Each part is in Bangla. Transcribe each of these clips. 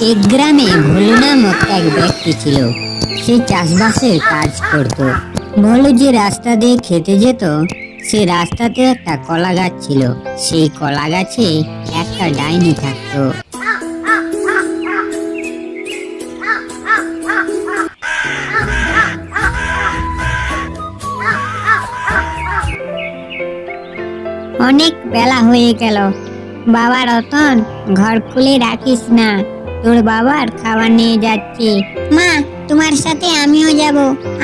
এক গ্রামে ভোলু নামক এক ব্যক্তি ছিল। সে চাষবাসের কাজ করত। ভোলু যে রাস্তা দিয়ে খেতে যেত, সে রাস্তাতে একটা কলা গাছ ছিল। সেই কলা গাছে একটা ডাইনি থাকতো। অনেক বেলা হয়ে গেল। বাবা রতন, ঘর খুলে রাখিস না। তোর বাবার খাবার নিয়ে যাচ্ছি। মা, তোমার সাথে আমিও যাব।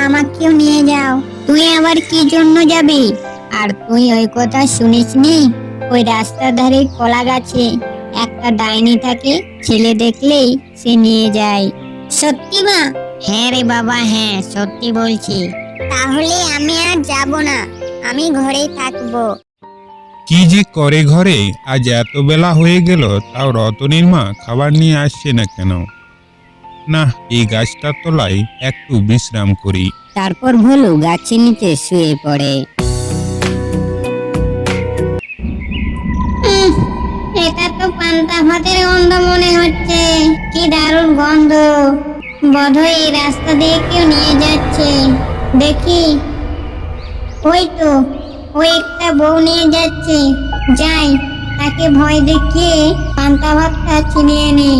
আমাকেও নিয়ে যাও। তুই আবার কি জন্য যাবি? আর তুই ওই কথা শুনিসনি ওই রাস্তার ধারে কলা গাছে একটা ডাইনি থাকে, ছেলে দেখলেই সে নিয়ে যায়। সত্যি মা? হ্যাঁ রে বাবা হ্যাঁ সত্যি বলছি। তাহলে আমি আর যাব না। আমি ঘরেই থাকব। কি যে করে ঘরে, আজ এত বেলা হয়ে গেল, তাও রতনের মা খাবার নিয়ে আসছে না কেন? না এই গাছটার তলায় একটু বিশ্রাম করি। তারপর ভোলু গাছের নিচে শুয়ে পড়ে। এটা তো পান্তা ভাতের গন্ধ মনে হচ্ছে। কি দারুণ গন্ধ। বোধহয় এই রাস্তা দিয়ে কেউ নিয়ে যাচ্ছে। দেখি। ওই তো ওই একটা বউ নিয়ে যাচ্ছে। যাই, তাকে ভয় দেখিয়ে পান্তা ভাতটা ছিনিয়ে নি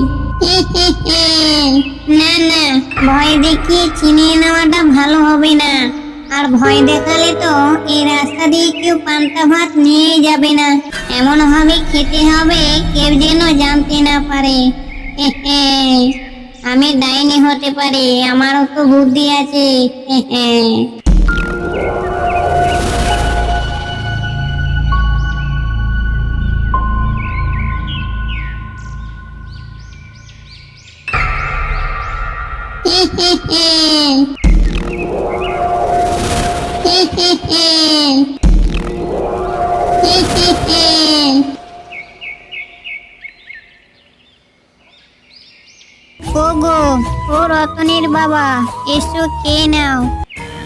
না না, ভয় দেখিয়ে চিনিয়ে নেওয়াটা ভালো হবে না। আর ভয় দেখালে তো এই রাস্তা দিয়ে কেউ পান্তা ভাত নিয়ে যাবে না। এমন ভাবে খেতে হবে, কেউ যেন জানতে না পারে। আমি ডাইনি হতে পারি, আমারও তো বুদ্ধি আছে। রতনের বাবা এসো খেয়ে নাও।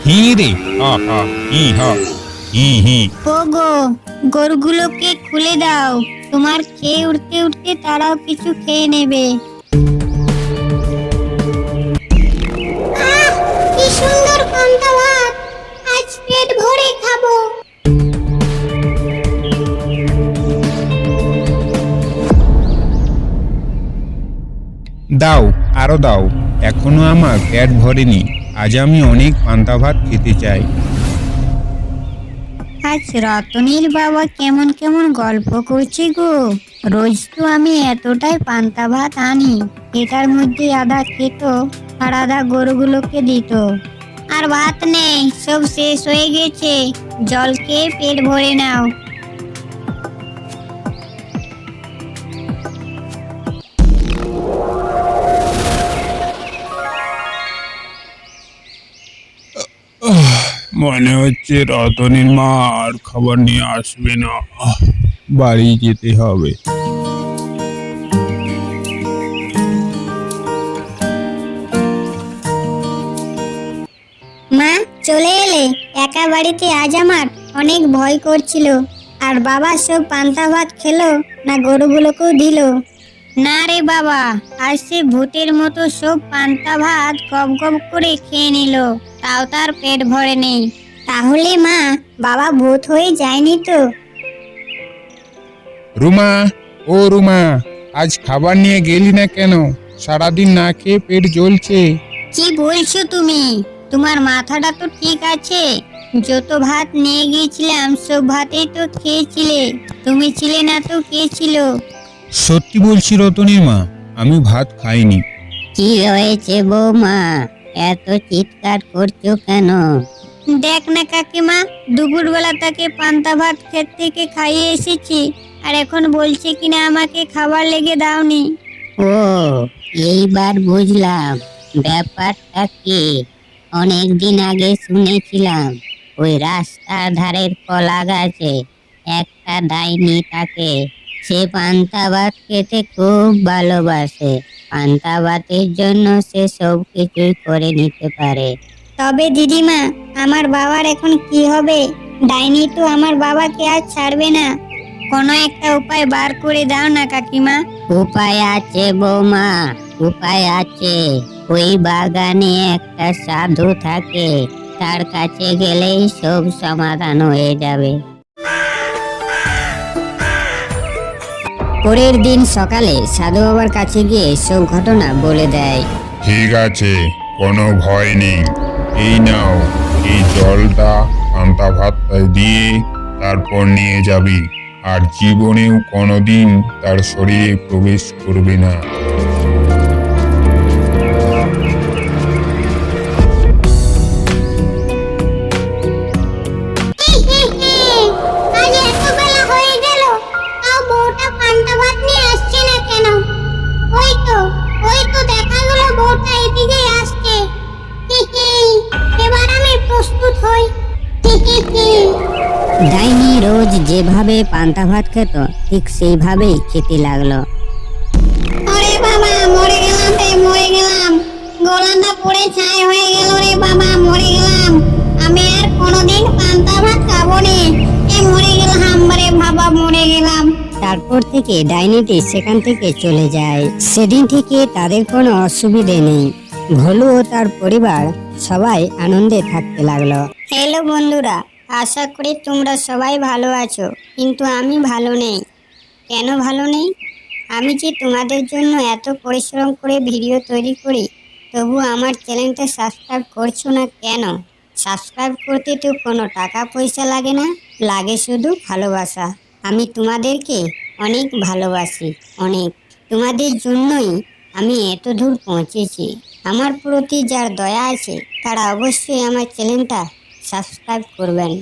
হি রে হা হা হি হা হি হি। ওগো গরুগুলোকে খুলে দাও। তোমার খেয়ে উঠতে উঠতে তারাও কিছু খেয়ে নেবে। দাও, আরও দাও। এখনও আমার পেট ভরেনি। আজ আমি অনেক পান্তা ভাত খেতে চাই। আজ রতনের বাবা কেমন কেমন গল্প করছে গো। রোজ তো আমি এতটাই পান্তা ভাত আনি, এটার মধ্যে আদা খেত আর আদা গরুগুলোকে দিত। আর ভাত নেই, সব শেষ হয়ে গেছে। জল খেয়ে পেট ভরে নাও। মনে হচ্ছে রতনের মা আর খাবার নিয়ে আসবে না। বাড়ি যেতে হবে। মা, চলে এলে। একা বাড়িতে আজ আমার অনেক ভয় করছিল। আর বাবা সব পান্তা ভাত খেলো না গরুগুলোকেও দিল। না রে বাবা আজ সে ভূতের মতো সব পান্তা ভাত গপ গপ করে খেয়ে নিল তাও তার পেট ভরে নেই। তাহলে মা বাবা ভূত হয়ে যায়নি তো? রুমা ও রুমা আজ খাবার নিয়ে গেলি না কেন? সারাদিন না খেয়ে পেট জ্বলছে। কি বলছো তুমি? তোমার মাথাটা তো ঠিক আছে। যত ভাত নিয়ে গিয়েছিলাম সব ভাতেই তো খেয়েছিলে। তুমি ছিলে না তো কে ছিল? সত্যি বলছি রতনের মা আমি ভাত খাইনি। কি হয়েছে বৌমা? এত চিৎকার করছ কেন? দেখ না কাকিমা দুপুরবেলা তাকে পান্তা ভাত ক্ষেত থেকে খাইয়ে এসেছি আর এখন বলছে কিনা আমাকে খাবার লেগে দাওনি। ও এইবার বুঝলাম ব্যাপারটা কি? অনেক দিন আগে শুনেছিলাম ওই রাস্তার ধারের কলা গাছে একটা ডাইনি থাকে। সে পান্তা ভাত খেতে খুব ভালোবাসে। পান্তা ভাতের জন্য সে সব কিছুই করে নিতে পারে। তবে দিদিমা আমার বাবার এখন কি হবে? ডাইনি তো আমার বাবাকে আর ছাড়বে না। কোনো একটা উপায় বার করে দাও না কাকিমা। উপায় আছে বৌমা উপায় আছে। ওই বাগানে একটা সাধু থাকে তার কাছে গেলেই সব সমাধান হয়ে যাবে। পরের দিন সকালে সাধু বাবার কাছে গিয়ে সব ঘটনা বলে দেয়। ঠিক আছে, কোনো ভয় নেই। এই নাও, এই জলটা আন্তা ভাতটায় দিয়ে তারপর নিয়ে যাবি। আর জীবনেও কোনোদিন তার শরীরে প্রবেশ করবে না। যেভাবে পান্তা ভাত খেত ঠিক সেইভাবেই খেতে লাগল। ওরে বাবা মরে গেলাম রে মরে গেলাম। গোলাটা পুড়ে ছাই হয়ে গেল রে বাবা মরে গেলাম। আমি আর কোনোদিন পান্তা ভাত খাব নে। এ মরে গেলাম রে বাবা মরে গেলাম। তারপর থেকে ডাইনিটি সেখান থেকে চলে যায়। সেদিন থেকে তাদের কোনো অসুবিধে নেই। ভলু ও তার পরিবার সবাই আনন্দে থাকতে লাগল। হ্যালো বন্ধুরা আশা করি তোমরা সবাই ভালো আছো, কিন্তু আমি ভালো নেই। কেন ভালো নেই? আমি যে তোমাদের জন্য এত পরিশ্রম করে ভিডিও তৈরি করি, তবু আমার চ্যানেলটা সাবস্ক্রাইব করছ না কেন? সাবস্ক্রাইব করতে তো কোনো টাকা পয়সা লাগে না, লাগে শুধু ভালোবাসা। আমি তোমাদেরকে অনেক ভালোবাসি, অনেক। তোমাদের জন্যই আমি এত দূর পৌঁছেছি। আমার প্রতি যার দয়া আছে, তারা অবশ্যই আমার চ্যানেলটা সাবস্ক্রাইব করবেন।